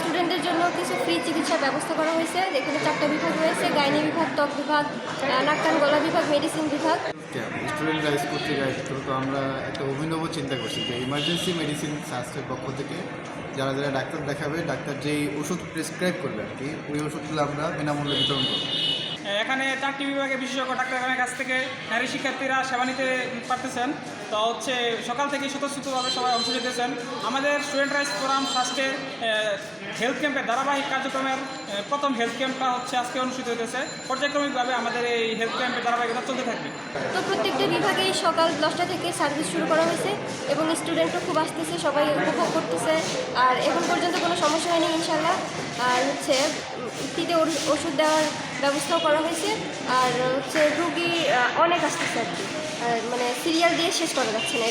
স্টুডেন্টদের জন্য কিছু ফ্রি চিকিৎসার ব্যবস্থা করা হয়েছে। এখানে চারটা বিভাগ রয়েছে, গাইনি বিভাগ, ত্বক বিভাগ নাকান গলা বিভাগ মেডিসিন বিভাগ। স্টুডেন্টরা স্কুল থেকে তো আমরা একটা অভিনব চিন্তা করছি যে ইমার্জেন্সি মেডিসিন স্বাস্থ্যের পক্ষ থেকে যারা যারা ডাক্তার দেখাবে, ডাক্তার যেই ওষুধ প্রেসক্রাইব করবে আর কি, ওই ওষুধগুলো আমরা বিনামূল্যে বিতরণ করব। এখানে চারটি বিভাগে বিশেষজ্ঞ ডাক্তারের কাছ থেকে নারী শিক্ষার্থীরা সেবা নিতে পারতেছেন। তো হচ্ছে সকাল থেকে স্বতঃস্ফূর্তভাবে সবাই অংশ নিতেছেন। আমাদের স্টুডেন্ট রাইস ফোরাম স্বাস্থ্যের হেলথ ক্যাম্পের ধারাবাহিক কার্যক্রমের প্রথম হেলথ ক্যাম্পটা হচ্ছে আজকে অনুষ্ঠিত হতেছে পর্যায়ক্রমিকভাবে আমাদের এই হেলথ ক্যাম্পের ধারাবাহিকতা চলতে থাকবে। তো প্রত্যেকটা বিভাগেই সকাল দশটা থেকে সার্ভিস শুরু করা হয়েছে। এবং স্টুডেন্টও খুব আসতেছে, সবাই উপভোগ করতেছে। আর এখন পর্যন্ত কোনো সমস্যা হয়নি ইনশাল্লাহ আর হচ্ছে ফ্রিতে ওষুধ দেওয়ার ব্যবস্থাও করা হয়েছে। আর হচ্ছে, রুগী অনেক আসতেছে আর কি। মানে সিরিয়াল দিয়ে শেষ করা যাচ্ছে না